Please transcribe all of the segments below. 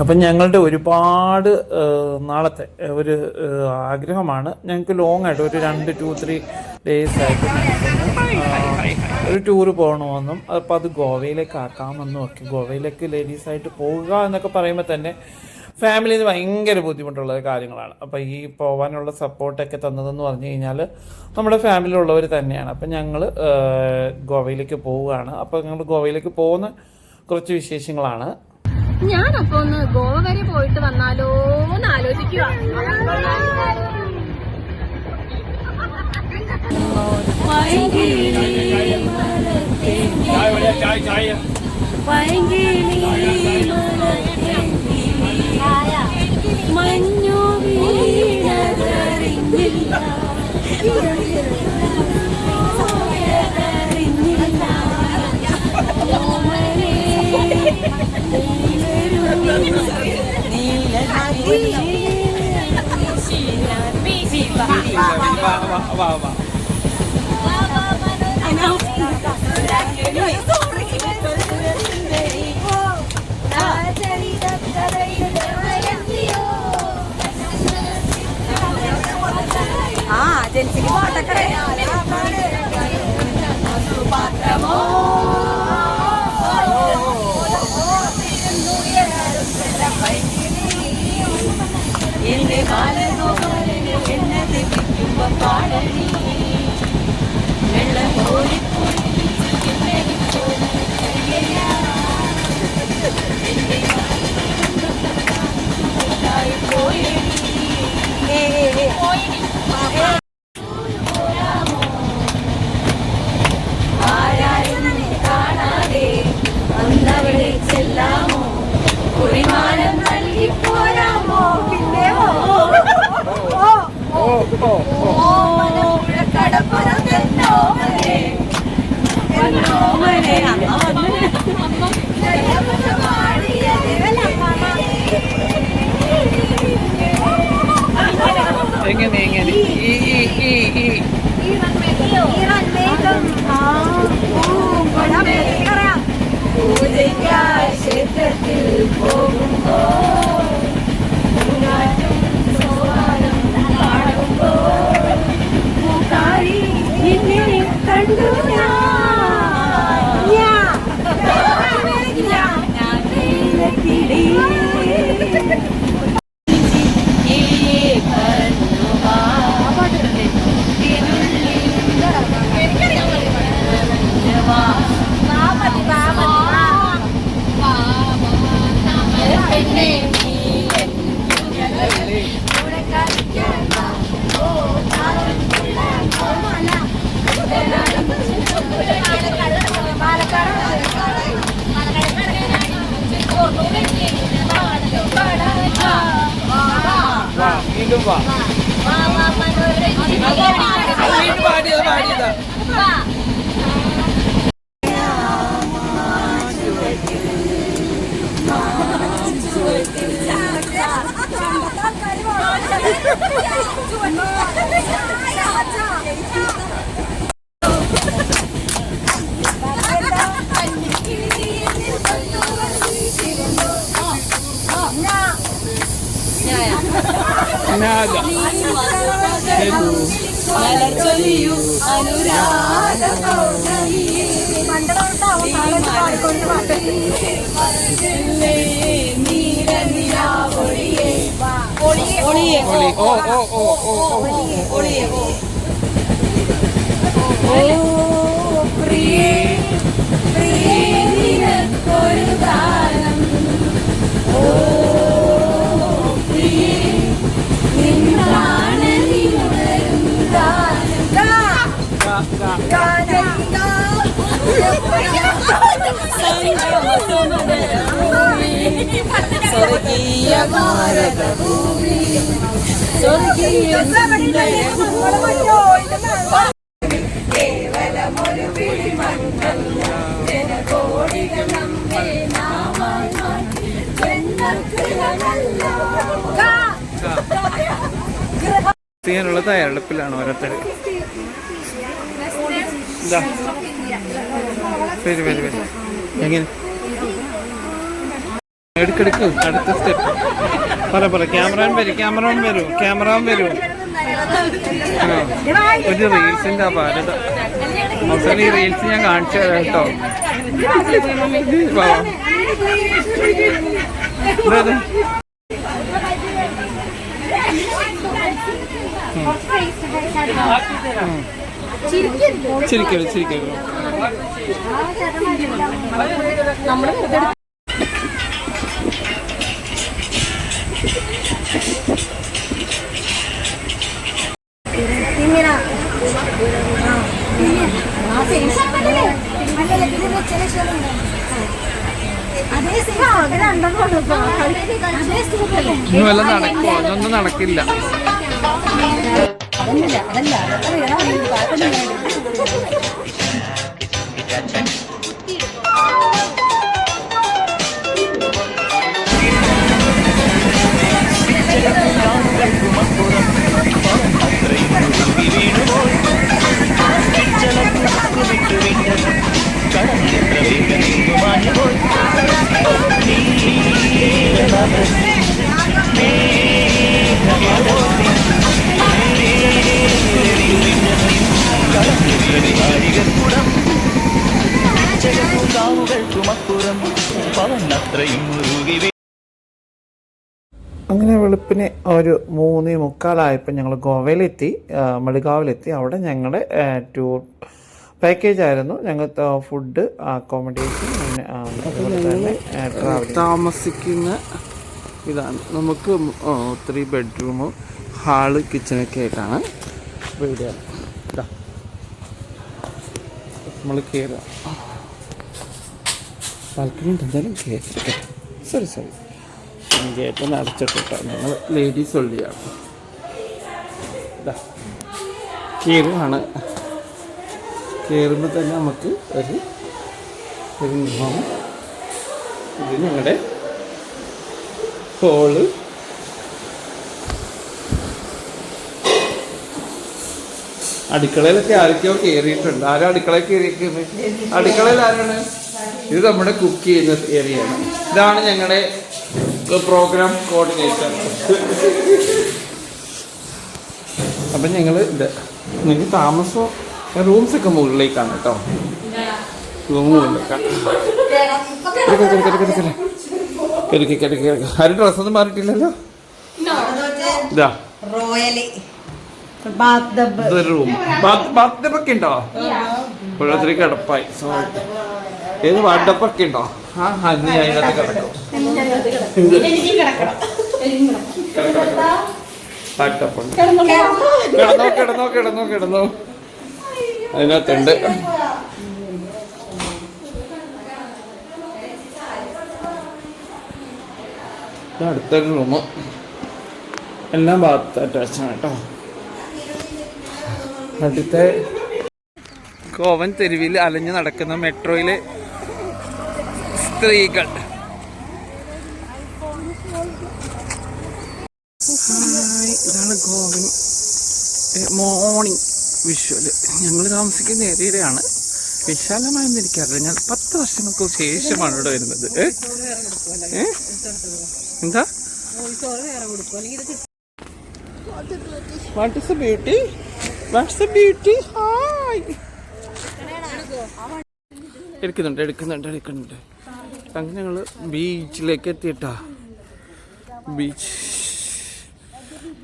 അപ്പം ഞങ്ങളുടെ ഒരുപാട് നാളത്തെ ഒരു ആഗ്രഹമാണ്. ഞങ്ങൾക്ക് ലോങ് ആയിട്ട് ഒരു രണ്ട് ടു ത്രീ ഡേയ്സ് ആയിട്ട് ഒരു ടൂർ പോകണമെന്നും അപ്പോൾ അത് ഗോവയിലേക്ക് ആക്കാമെന്നും ഒക്കെ ഗോവയിലേക്ക് ലേഡീസായിട്ട് പോകുക എന്നൊക്കെ പറയുമ്പോൾ തന്നെ ഫാമിലിയിൽ ഭയങ്കര ബുദ്ധിമുട്ടുള്ള കാര്യങ്ങളാണ്. അപ്പോൾ ഈ പോകാനുള്ള സപ്പോർട്ടൊക്കെ തന്നതെന്ന് പറഞ്ഞു കഴിഞ്ഞാൽ നമ്മുടെ ഫാമിലിയിലുള്ളവർ തന്നെയാണ്. അപ്പം ഞങ്ങൾ ഗോവയിലേക്ക് പോവുകയാണ്. അപ്പോൾ ഞങ്ങൾ ഗോവയിലേക്ക് പോകുന്ന കുറച്ച് വിശേഷങ്ങളാണ്. ഞാനപ്പോ ഒന്ന് ഗോവ വരെ പോയിട്ട് വന്നാലോ എന്ന് ആലോചിക്കുക മഞ്ഞു വീണതറിഞ്ഞില്ല Sinabi, sipa. Sipa, awa, awa, awa. Ano? Sorry. Ah, Jen, sige mo, kata ka. എന്നോമനെ എങ്ങനെ ഒളി ഓ ഓ ഓ ഓ ഓ സ്വർഗീയ ഭാരത ഭൂമി സ്വർഗീയ കേവലമൊരു ജനകോടികൾ നമ്മെ നാമായി മാറ്റി ജന്മകൃതമല്ലോ ചെയ്യാനുള്ള തയ്യാറെടുപ്പിലാണ് ഓരോരുത്തർ വരും വരും വരും. എങ്ങനെ? എടുക്കെടുക്ക് അടുത്ത സ്റ്റെപ്പ് പറ പറ ക്യാമറ വരും ക്യാമറ വരും ക്യാമറ വരും. ഒരു റീൽസിന്റെ അപാരത. അവസാനം ഈ റീൽസ് ഞാൻ കാണിച്ചു തരാം കേട്ടോ. വാ, വാ. ഇതാ, ഇതാ. ചിരിക്കരുത് ചിരിക്കരുത് ഒന്നും വെറുതെ എടുത്ത് ഇനി വല്ല നടക്കുമോ അങ്ങനെ വെളുപ്പിന് ഒരു മൂന്ന് മുക്കാലായപ്പോൾ ഞങ്ങൾ ഗോവയിലെത്തി മളികാവിലെത്തി അവിടെ ഞങ്ങളുടെ ടൂർ പാക്കേജ് ആയിരുന്നു. ഞങ്ങൾക്ക് ഫുഡ് അക്കോമഡേഷൻ പിന്നെ താമസിക്കുന്ന ഇതാണ്. നമുക്ക് ത്രീ ബെഡ്റൂമും ഹാൾ കിച്ചണൊക്കെ ആയിട്ടാണ് ഇതാ. നമ്മൾ കയറുക ബാൽക്കണി എന്തായാലും കയറി സോറി സോറി. ഗേറ്റ് അടച്ചിട്ടോ ഞങ്ങൾ ലേഡീസ് ഉള്ളിയാണ് കീറുമാണ് കയറുമ്പോൾ തന്നെ നമുക്ക് ഒരു ഒരു മുഖം ഇത് ഞങ്ങളുടെ ഹോൾ അടുക്കളയിലൊക്കെ ആരൊക്കെയോ കയറിയിട്ടുണ്ട് ആരും അടുക്കളയിൽ കയറിയിരിക്കുന്നത് അടുക്കളയിൽ ആരാണ്? ഇത് നമ്മുടെ കുക്ക് ചെയ്യുന്ന ഏരിയയാണ്. ഇതാണ് ഞങ്ങളുടെ പ്രോഗ്രാം കോർഡിനേറ്റർ അപ്പം ഞങ്ങൾ ഇത് നിങ്ങൾക്ക് താമസം റൂംസ് ഒക്കെ മുകളിലേക്കാണ് കേട്ടോ. റൂം മുകളിലേക്കാണ് കിടക്ക്, കിടക്ക്. ആരും ഡ്രസ്സൊന്നും മാറിയിട്ടില്ലല്ലോ? ഉണ്ടോ? കിടപ്പായി. ഏത് വാട്ടപ്പൊക്കെ ഉണ്ടോ? ആ അന്ന് ഞാൻ അതിനകത്ത് കിടക്കും. കിടന്നോ. കിടന്നോ കിടന്നോ കിടന്നോ അതിനകത്തുണ്ട്. അടുത്തൊരു റൂമ് എല്ലാം ബാത്ത് അറ്റാച്ചാണ് കേട്ടോ. അടുത്ത കോവൻ തെരുവിൽ അലഞ്ഞു നടക്കുന്ന മെട്രോയിലെ സ്ത്രീകൾ ഹായ്, ഇതാണ് ഗോവൻ മോർണിംഗ് വിഷ്വൽ. ഞങ്ങൾ താമസിക്കുന്ന ഏരിയയിലാണ്. വിശാലമായെന്ന് എനിക്കറിയില്ല. ഞാൻ പത്ത് വർഷങ്ങൾക്ക് ശേഷമാണ് ഇവിടെ വരുന്നത്? എന്താ? What is beauty what's beauty hi എടുക്കുന്നുണ്ട് എടുക്കുന്നുണ്ട് എടുക്കുന്നുണ്ട്. അങ്ങനെ ഞങ്ങൾ ബീച്ചിലേക്ക് എത്തിയിട്ടാ. ബീച്ച്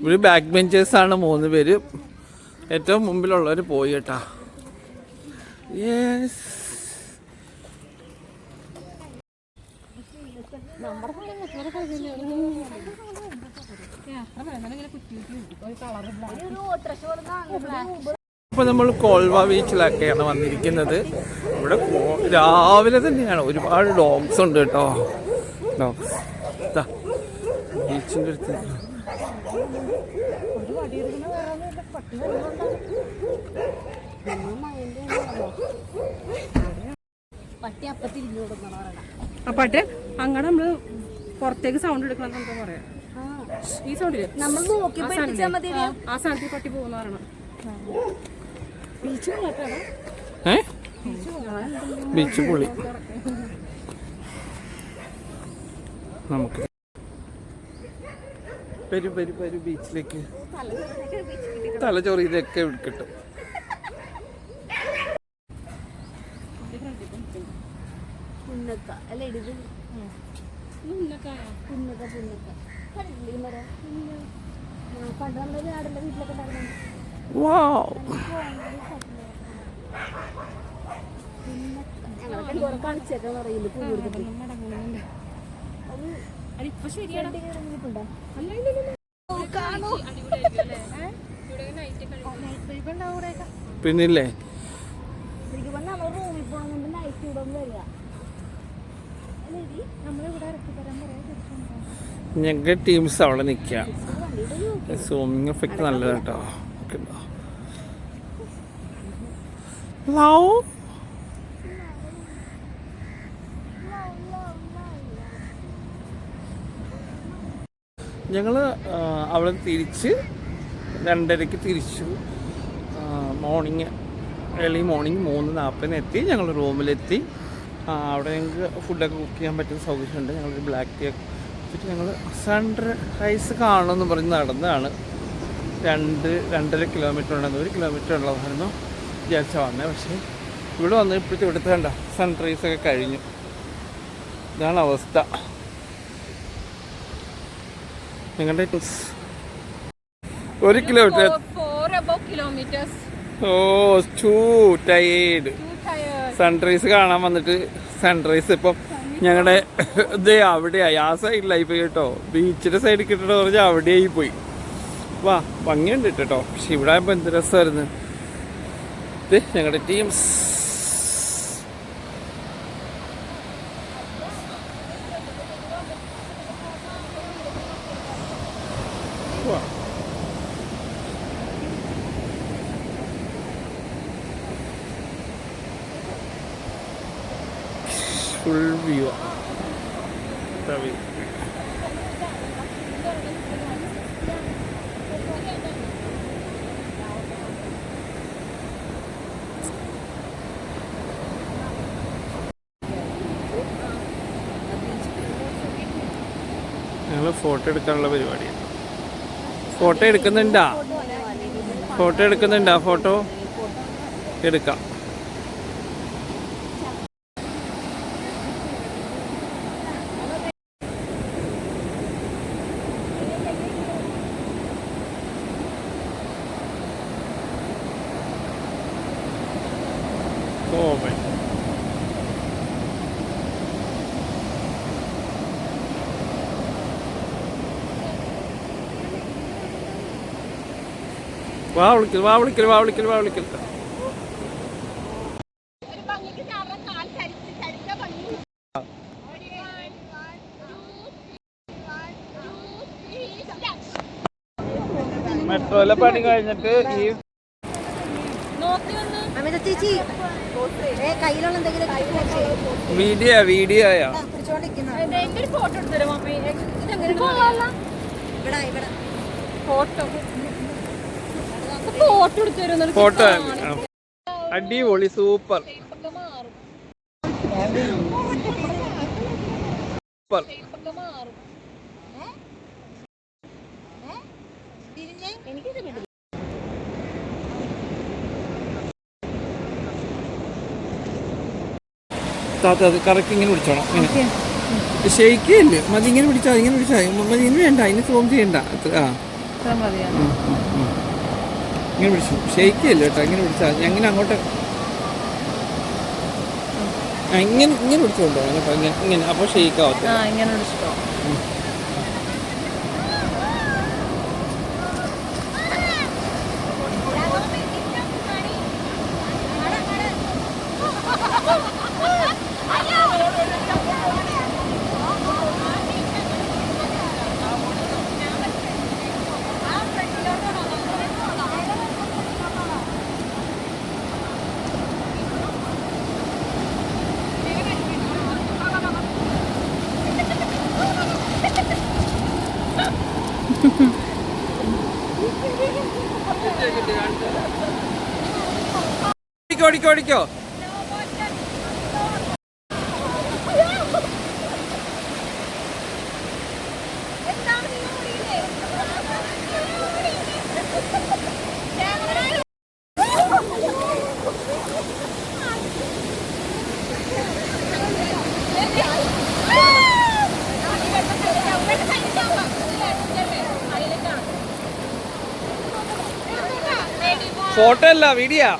ഇവിടെ ബാക്ക് ബെഞ്ചേഴ്സാണ് മൂന്ന് പേര്. ഏറ്റവും മുമ്പിലുള്ളവർ പോയി കേട്ടാ. യെസ് ഇപ്പൊ നമ്മൾ കോൾവ ബീച്ചിലൊക്കെയാണ് വന്നിരിക്കുന്നത്. ഇവിടെ രാവിലെ തന്നെയാണ്. ഒരുപാട് ഡോഗ്സ് ഉണ്ട് കേട്ടോ. ഡോഗ്സ്. ബീച്ചിന്റെ അടുത്ത്. പട്ടി അപ്പത്തിരിഞ്ഞു ആ പാട്ട് അങ്ങനെ നമ്മൾ പുറത്തേക്ക് സൗണ്ട് എടുക്കണം എന്താ പറയാ. ഈ സൗണ്ടിൽ നമ്മൾ നോക്കി ആ സാധനത്തിൽ പട്ടി പോകുന്ന പറയണം ബീച്ച് നമുക്ക് വരൂ വരൂ വരൂ ബീച്ചിലേക്ക്. തലച്ചോറിയിലൊക്കെ കിട്ടും. പുന്നക്ക. അല്ല ഇത്? പുന്നക്ക പുന്നക്ക. കണ്ടില്ലേ ഈ മരം? പണ്ട് നമ്മുടെ നാടിന്റെ വീട്ടിലൊക്കെ ഞങ്ങളൊക്കെ കുറെ കളിച്ചേക്കാൻ പറയില്ല പൂ കൊടുത്തിട്ട് അതിപ്പോ ശരിയാണ്? പിന്നില്ലേ? ഞങ്ങളുടെ ടീംസ് അവിടെ നിൽക്കാം സൂമിങ് എഫക്റ്റ് നല്ലതാണ് ഓക്കെ? ലവ് ഞങ്ങൾ അവിടെ തിരിച്ച് രണ്ടരയ്ക്ക് തിരിച്ചു. മോർണിംഗ് ഏർലി മോർണിംഗ് മൂന്ന് നാൽപ്പതിന് എത്തി ഞങ്ങൾ റൂമിലെത്തി അവിടെ ഞങ്ങൾക്ക് ഫുഡൊക്കെ കുക്ക് ചെയ്യാൻ പറ്റുന്ന സൗകര്യമുണ്ട്. ഞങ്ങളൊരു ബ്ലാക്ക് ടീ ഒക്കെ വെച്ചിട്ട് ഞങ്ങൾ സൺറൈസ് കാണുമെന്ന് പറഞ്ഞ് നടന്നതാണ്. രണ്ട് രണ്ടര കിലോമീറ്റർ ഉണ്ടെന്ന്. ഒരു കിലോമീറ്റർ ഉള്ളതായിരുന്നു. വിചാരിച്ച വന്നത് പക്ഷേ ഇവിടെ വന്ന് ഇപ്പോഴത്തെ ഇവിടുത്തെ കണ്ട? സൺറൈസൊക്കെ കഴിഞ്ഞു. ഇതാണ് അവസ്ഥ. നിങ്ങളുടെ ഒരു kilometre oh too tired sunrise കാണാൻ വന്നിട്ട് സൺറൈസ് ഇപ്പം ഞങ്ങളുടെ ഇത് അവിടെയായി. ആ സൈഡിലായി പോയി കേട്ടോ. ബീച്ചിന്റെ സൈഡിൽ കിട്ടണ പറഞ്ഞാൽ അവിടെയായി പോയി. വാ ഭംഗിയുണ്ട് കേട്ടോ. പക്ഷെ ഇവിടെ ആയപ്പോ എന്ത് രസമായിരുന്നു ഇത് ഞങ്ങളുടെ ടീംസ് ഫുൾ വ്യൂ ഞങ്ങൾ ഫോട്ടോ എടുക്കാനുള്ള പരിപാടിയാണ് ഫോട്ടോ എടുക്കുന്നുണ്ടാ? ഫോട്ടോ എടുക്കുന്നുണ്ടാ? ഫോട്ടോ എടുക്കാം. വാ വിളിക്കൽ വാ വിളിക്കൽ വാ വിളിക്കൽ വാ വിളിക്കൽ. മെട്രോയിലെ പണി കഴിഞ്ഞിട്ട് ഈ വീഡിയോ വീഡിയോ ഫോട്ടോ എടുത്തരോ മമ്മി ഇതെങ്ങനെ ഇവിടെ ഇവിടെ ഫോട്ടോ. അടിപൊളി സൂപ്പർ. സൂപ്പർ. താത്ത അത് കറക്റ്റ് ഇങ്ങനെ പിടിച്ചോണം. ഇങ്ങനെ. മതി ഇങ്ങനെ പിടിച്ചാൽ ഇങ്ങനെ പിടിച്ചാൽ മതി. ഇനി വേണ്ട അതിന് സോം ചെയ്യണ്ട. അത്ര- ആ. ഇങ്ങനെ പിടിച്ചു ഷെയ്ക്കേ ഇല്ല കേട്ടോ? ഇങ്ങനെ പിടിച്ചാൽ അങ്ങനെ അങ്ങോട്ട്? ഇങ്ങനെ ഇങ്ങനെ വിളിച്ചോണ്ടോ കേട്ടോ. ഇങ്ങനെ അപ്പോൾ ഷെയ്ക്ക് ആവത്തില്ല. ഇങ്ങനെ വിളിച്ചിട്ടോ ഓടിക്കോ ഓടിക്കോ ഫോട്ടോ അല്ല വീഡിയോ.